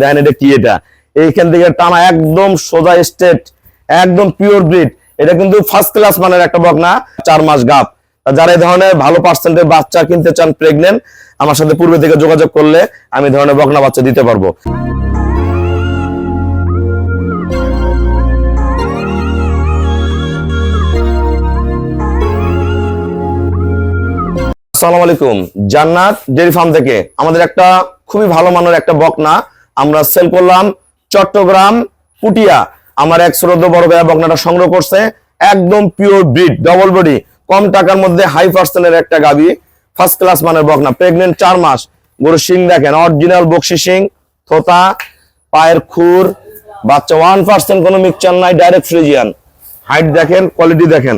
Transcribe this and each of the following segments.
দেখেন এটা কি এটা? এইখান থেকে টানা একদম সোজা স্টেট একদম পিওর ব্রিড এটা কিন্তু ফার্স্ট ক্লাস মানের একটা বকনা চার মাস গাপ যারা এই ধরনের ভালো পার্সেন্টের বাচ্চা কিনতে চান প্রেগনেন্ট আমার সাথে পূর্বে থেকে যোগাযোগ করলে আমি ধরনের বকনা বাচ্চা দিতে পারব। আসসালামু আলাইকুম। জান্নাত ডেয়ারি ফার্ম থেকে। আমাদের একটা খুবই ভালো মানের একটা বকনা আমরা সেল করলাম চট্টগ্রাম, পুটিয়া। আমার এক শ্রদ্ধ বড় ভাইয়া বকনাটা সংগ্রহ করছে, একদম পিওর ব্রিড ডবল বডি কম টাকার মধ্যে হাই পার্সেন্টের একটা গাবি ফার্স্ট ক্লাস মানের বকনা প্রেগনেন্ট চার মাস। গরু শিং দেখেন অরিজিনাল বক্সি শিং, থোতা, পায়ের খুর, বাচ্চা ওয়ান পার্সেন্ট কোনো মিক্সচার নাই ডাইরেক্ট ফ্রিজিয়ান হাইট দেখেন কোয়ালিটি দেখেন।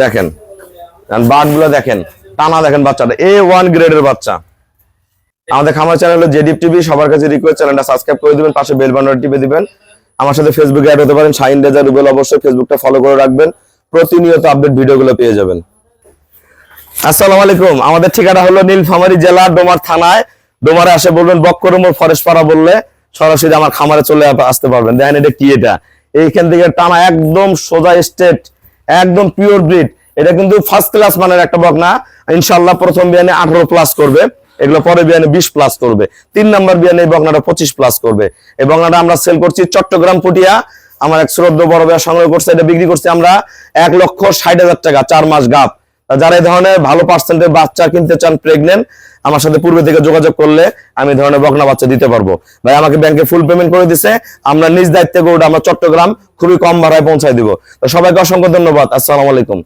দেখেন। বার্ডগুলো দেখেন, টানা দেখেন বাচ্চাটা এ ওয়ান গ্রেডের বাচ্চা। আমাদের খামার চ্যানেল জেডিপ টিভি, সবার কাছে রিকোয়েস্ট চ্যানেলটা সাবস্ক্রাইব করে দিবেন, পাশে বেল বাটনটা টিপে দিবেন। আমার সাথে ফেসবুকে অ্যাড হতে পারেন শাইন রেজা রুবেল অবশ্যই ফেসবুকটা ফলো করে রাখবেন। প্রতিনিয়ত আপডেট ভিডিওগুলো পেয়ে যাবেন। আসসালামু আলাইকুম। আমাদের ঠিকানা হলো নীলফামারী জেলা, ডোমার থানায়। ডোমারে আসে বলবেন, বক্করমোর ফরেস্ট পাড়া বললে সরাসরি আমার খামারে চলে আসতে পারবেন। দেখেন এটা কি এটা? এইখান থেকে টানা একদম সোজা স্টেট একদম পিওর ব্রিড এটা কিন্তু ফার্স্ট ক্লাস মানের একটা বকনা। ইনশাল্লাহ প্রথম বিয়ানে আঠারো প্লাস করবে। এগুলো পরে বিয়ানে বিশ প্লাস করবে। তিন নাম্বার বিয়ানে এই বকনাটা পঁচিশ প্লাস করবে। এই বকনাটা আমরা সেল করছি চট্টগ্রাম পুটিয়া। আমার এক শ্রদ্ধ বড় ভাইয়া সংগ্রহ করছে, এটা বিক্রি করছি আমরা এক লক্ষ ষাট হাজার টাকা, চার মাস গাপ যারা এই ধরনের ভালো পার্সেন্টের বাচ্চা কিনতে চান প্রেগনেন্ট আমার সাথে পূর্বে থেকে যোগাযোগ করলে আমি ধরনের বকনা বাচ্চা দিতে পারব। ভাই আমাকে ব্যাংকে ফুল পেমেন্ট করে দিছে। আমরা নিজ দায়িত্বে গরুটা আমরা চট্টগ্রাম খুবই কম ভাড়ায় পৌঁছায় দিব। তো সবাইকে অসংখ্য ধন্যবাদ। আসসালামু আলাইকুম।